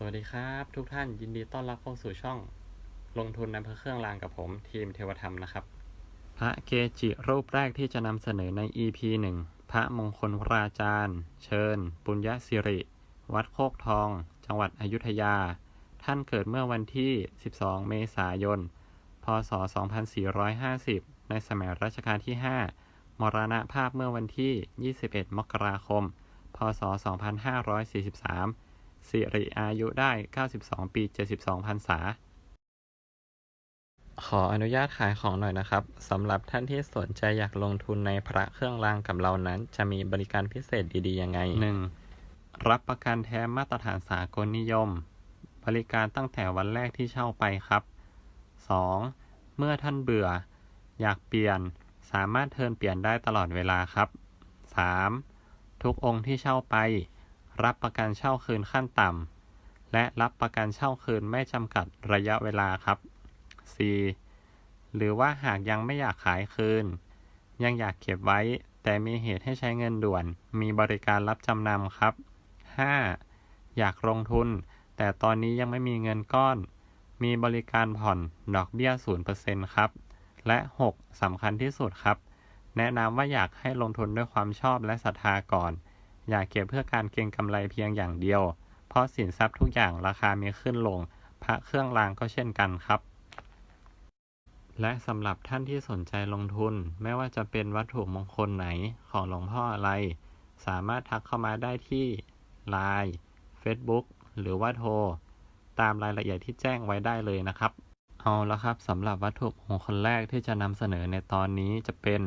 สวัสดีครับ ทุกท่านยินดีต้อนรับเข้าสู่ช่อง ลงทุนในพระเครื่องรางกับผมทีมเทวธรรมนะครับ พระเกจิรูปแรกที่จะนำเสนอใน EP 1 พระมงคลราจารย์ เชิญ ปุญญสิริ วัดโคกทอง จังหวัดอยุธยา ท่านเกิดเมื่อวันที่ 12 เมษายน พศ 2450 ในสมัยรัชกาลที่ 5 มรณภาพเมื่อวันที่ 21 มกราคม พศ 2543 สิริอายุได้ 92 ปี 72พรรษา ขออนุญาตขายของหน่อยนะครับสำหรับท่านที่สนใจอยากลงทุนในพระเครื่องรางกับเรานั้น จะมีบริการพิเศษดีๆยังไง 1. รับประกันแท้มาตรฐานสากลนิยม บริการตั้งแต่วันแรกที่เช่าไปครับ 2. เมื่อท่านเบื่อ อยากเปลี่ยนสามารถเทิร์นเปลี่ยนได้ตลอดเวลาครับ 3. ทุกองค์ที่เช่าไป รับประกันเช่าคืนขั้นต่ำ และรับประกันเช่าคืนไม่จำกัดระยะเวลาครับ 4. หรือว่าหากยังไม่อยากขายคืน ยังอยากเก็บไว้ แต่มีเหตุให้ใช้เงินด่วน มีบริการรับจำนำครับ 5. อยากลงทุน แต่ตอนนี้ยังไม่มีเงินก้อน มีบริการผ่อนดอกเบี้ย 0%ครับ และ 6. สำคัญที่สุดครับ แนะนำว่าอยากให้ลงทุนด้วยความชอบและศรัทธาก่อน อย่าเก็บเพื่อการเก็งกำไรเพียงอย่างเดียว เพราะสินทรัพย์ทุกอย่างราคามีขึ้นลง พระเครื่องรางก็เช่นกันครับ และสำหรับท่านที่สนใจลงทุน ไม่ว่าจะเป็นวัตถุมงคลไหนของหลวงพ่ออะไร สามารถทักเข้ามาได้ที่ Line Facebook หรือว่าโทร ตามรายละเอียดที่แจ้งไว้ได้เลยนะครับ เอาละครับสำหรับวัตถุมงคลแรกที่จะนำเสนอในตอนนี้จะเป็น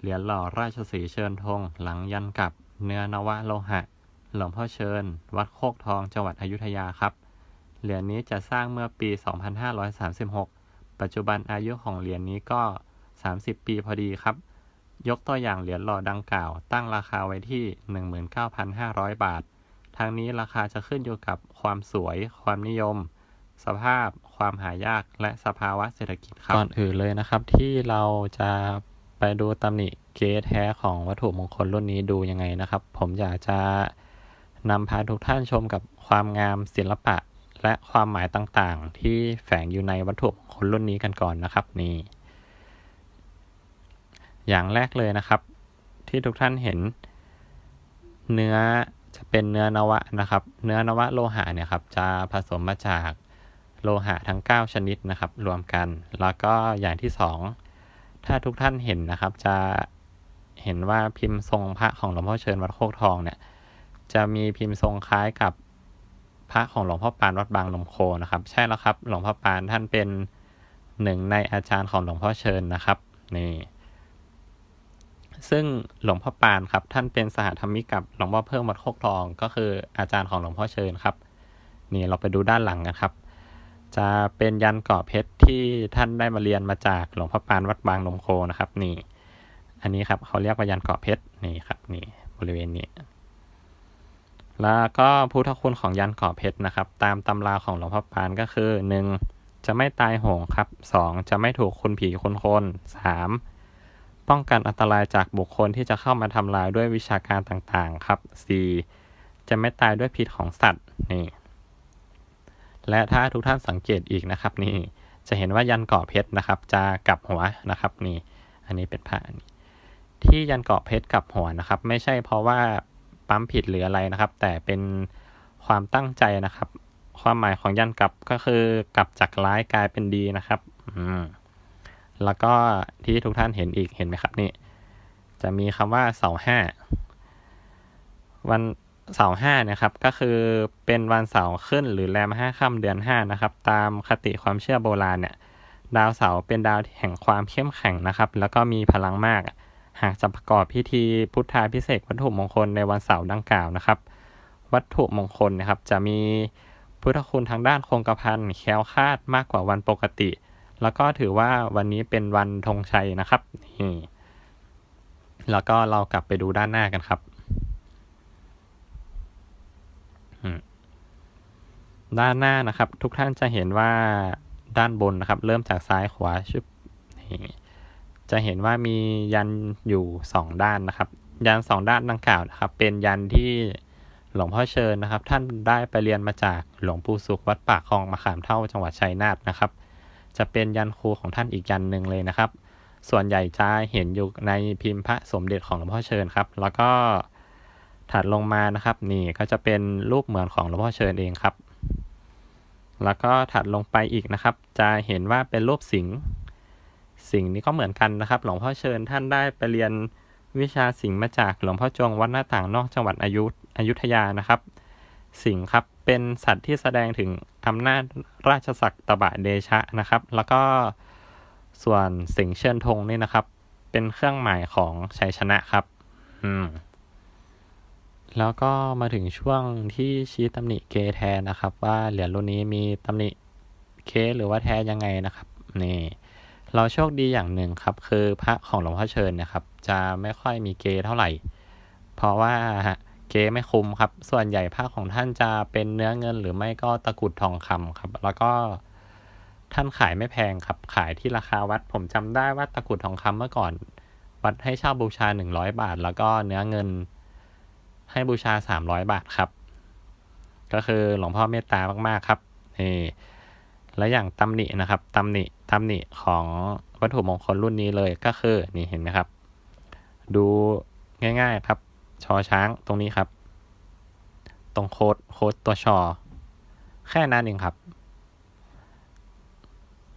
เหรียญหล่อราชสีเชิญธงหลังยันกับ เนื้อนวะโลหะ หลวงพ่อเชิญ วัดโคกทองจังหวัดอยุธยาครับ เหรียญนี้จะสร้างเมื่อปี 2536 ปัจจุบันอายุของเหรียญนี้ก็ 30 ปีพอดีครับ ยกตัวอย่างเหรียญหล่อดังกล่าว ตั้งราคาไว้ที่ 19,500 บาท ทั้งนี้ราคาจะขึ้นอยู่กับความสวย ความนิยม สภาพ ความหายาก และสภาวะเศรษฐกิจครับ ก่อนอื่นเลยนะครับที่เราจะ ไปดูตำหนิเก๊แท้ของวัตถุมงคลรุ่นนี้ดูยังไงนะครับ ผมอยากจะนำพาทุกท่านชมกับความงามศิลปะ และความหมายต่างๆ ที่แฝงอยู่ในวัตถุมงคลรุ่นนี้กันก่อนนะครับนี่ อย่างแรกเลยนะครับ ที่ทุกท่านเห็น เนื้อจะเป็นเนื้อนวะนะครับ เนื้อนวะโลหะเนี่ยครับจะผสมมาจากโลหะทั้ง 9 ชนิดนะครับ รวมกัน แล้วก็อย่างที่ 2 ถ้าทุกท่านเห็นนะครับ จะเห็นว่าพิมพ์ทรงพระของหลวงพ่อเชิญวัดโคกทองเนี่ย จะมีพิมพ์ทรงคล้ายกับพระของหลวงพ่อปานวัดบางลมโคนะครับ ใช่แล้วครับ หลวงพ่อปานท่านเป็นหนึ่งในอาจารย์ของหลวงพ่อเชิญนะครับนี่ซึ่งหลวงพ่อปานครับ ท่านเป็นสหธรรมิกกับหลวงพ่อเพิ่มวัดโคกทอง ก็คืออาจารย์ของหลวงพ่อเชิญครับ นี่เราไปดูด้านหลังกันครับ จะเป็นยันเกาะเพชรที่ท่านได้มาเรียนมาจากหลวงพ่อปานวัดบางลมโคนะครับ นี่ อันนี้ครับเขาเรียกว่ายันเกาะเพชรนี่ครับ นี่บริเวณนี้ แล้วก็พุทธคุณของยันเกาะเพชรนะครับ ตามตำราของหลวงพ่อปานก็คือหนึ่งจะไม่ตายโหงครับสองจะไม่ถูกคุณผีคุณคนสามป้องกันอันตรายจากบุคคลที่จะเข้ามาทำลายด้วยวิชาการต่างๆ ครับ 4. จะไม่ตายด้วยพิษของสัตว์ นี่ และถ้าทุกท่านสังเกตอีกนะครับนี่จะเห็นว่ายันเกาะเพชรนะครับจะกลับหัวนะครับนี่อันนี้เป็นผ้านี่ที่ยันเกาะเพชรกลับหัวนะครับ ไม่ใช่เพราะว่าปั๊มผิดหรืออะไรนะครับ แต่เป็นความตั้งใจนะครับ ความหมายของยันกลับก็คือกลับจากร้ายกลายเป็นดีนะครับอืมแล้วก็ที่ทุกท่านเห็นอีกเห็นไหมครับนี่ จะมีคำว่าเสาห้าวัน เสาห้านี่ยครับก็คือเป็นวันเสาร์ขึ้นหรือแรมห้าค่ำเดือนห้านะครับ ตามคติความเชื่อโบราณเนี่ย ดาวเสาร์เป็นดาวแห่งความเข้มแข็งนะครับ แล้วก็มีพลังมาก หากจะประกอบพิธีพุทธาพิเศษวัตถุมงคลในวันเสาร์ดังกล่าวนะครับ วัตถุมงคลนะครับ จะมีพุทธคุณทางด้านคงกระพันแคล้วคลาดมากกว่าวันปกติ แล้วก็ถือว่าวันนี้เป็นวันธงชัยนะครับนี่แล้วก็เรากลับไปดูด้านหน้ากันครับ ด้านหน้านะครับ ทุกท่านจะเห็นว่าด้านบนนะครับ เริ่มจากซ้ายขวาชุบจะเห็นว่ามียันอยู่สองด้านนะครับ ยันสองด้านดังกล่าวนะครับ เป็นยันที่หหลวงพ่อเชิญนะครับ ท่านได้ไปเรียนมาจากหลวงปู่สุขวัดปากคลองมะขามเท่าจังหวัดชัยนาทนะครับ จะเป็นยันครูของท่านอีกยันหนึ่งเลยนะครับ ส่วนใหญ่จะเห็นอยู่ในพิมพ์พระสมเด็จของหลวงพ่อเชิญครับ แล้วก็ถัดลงมานะครับ นี่ก็จะเป็นรูปเหมือนของหลวงพ่อเชิญเองครับ แล้วก็ถัดลงไปอีกนะครับ จะเห็นว่าเป็นรูปสิงห์สิงห์นี้ก็เหมือนกันนะครับ หลวงพ่อเชิญท่านได้ไปเรียนวิชาสิงห์มาจากหลวงพ่อจงวัดหน้าต่างนอกจังหวัดอยุอยุธยานะครับ สิงห์ครับเป็นสัตว์ที่แสดงถึงอำนาจราชศักดิ์ตบะเดชะนะครับ แล้วก็ส่วนสิงห์เชิญธงนี่นะครับ เป็นเครื่องหมายของชัยชนะครับ อืม แล้วก็มาถึงช่วงที่ชี้ตำหนิเกแทนนะครับ ว่าเหรียญรุ่นนี้มีตำหนิเคหรือว่าแท้ยังไงนะครับนี่เราโชคดีอย่างหนึ่งครับ คือพระของหลวงพ่อเชิญนะครับ จะไม่ค่อยมีเกเท่าไหร่ เพราะว่าเกไม่คุ้มครับ ส่วนใหญ่พระของท่านจะเป็นเนื้อเงินหรือไม่ก็ตะกุดทองคำครับ แล้วก็ท่านขายไม่แพงครับ ขายที่ราคาวัด ผมจำได้ว่าตะกุดทองคำเมื่อก่อน วัดให้เช่าบูชาหนึ่งร้อยบาท แล้วก็เนื้อเงิน ให้บูชาสามร้อยบาทครับ ก็คือหลวงพ่อเมตตามาก ๆ ครับนี่และอย่างตำหนินะครับตำหนิตำหนิของวัตถุมงคลรุ่นนี้เลยก็คือนี่เห็นไหมครับ ดูง่าย ๆครับ ชอช้างตรงนี้ครับ ตรงโค้ดโค้ดตัวชอ แค่นั้นเองครับ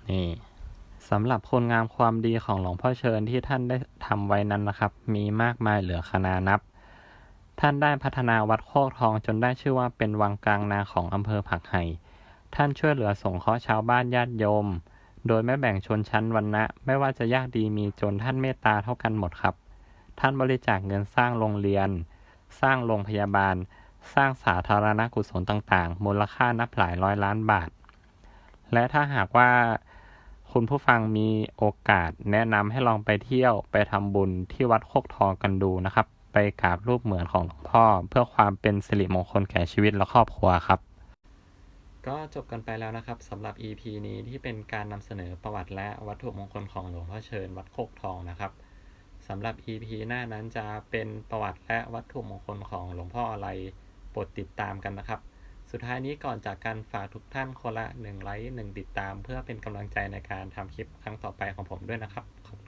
นี่สำหรับคุณงามความดีของหลวงพ่อเชิญที่ท่านได้ทำไว้นั้นนะครับ มีมากมายเหลือคนานับ ท่านได้พัฒนาวัดโคกทองจนได้ชื่อว่าเป็นวังกลางนาของอำเภอผักไห่ ท่านช่วยเหลือสงเคราะห์ชาวบ้านญาติโยม โดยไม่แบ่งชนชั้นวรรณะ ไม่ว่าจะยากดีมีจนท่านเมตตาเท่ากันหมดครับ ท่านบริจาคเงินสร้างโรงเรียน สร้างโรงพยาบาล สร้างสาธารณกุศลต่างๆ มูลค่านับหลายร้อยล้านบาท และถ้าหากว่าคุณผู้ฟังมีโอกาสแนะนำให้ลองไปเที่ยวไปทำบุญที่วัดโคกทองกันดูนะครับ ไปกราบรูปเหมือนของหลวงพ่อ เพื่อความเป็นสิริมงคลแก่ชีวิตและครอบครัวครับ ก็จบกันไปแล้วนะครับสำหรับ EP นี้ที่เป็นการนำเสนอประวัติและวัตถุมงคลของหลวงพ่อเชิญวัดโคกทองนะครับสำหรับ EP หน้านั้นจะเป็นประวัติและวัตถุมงคลของหลวงพ่ออะไรโปรดติดตามกันนะครับสุดท้ายนี้ก่อนจากการฝากทุกท่านคนละ1ไลค์1ติดตาม เพื่อเป็นกำลังใจในการทำคลิปครั้งต่อไปของผมด้วยนะครับขอบ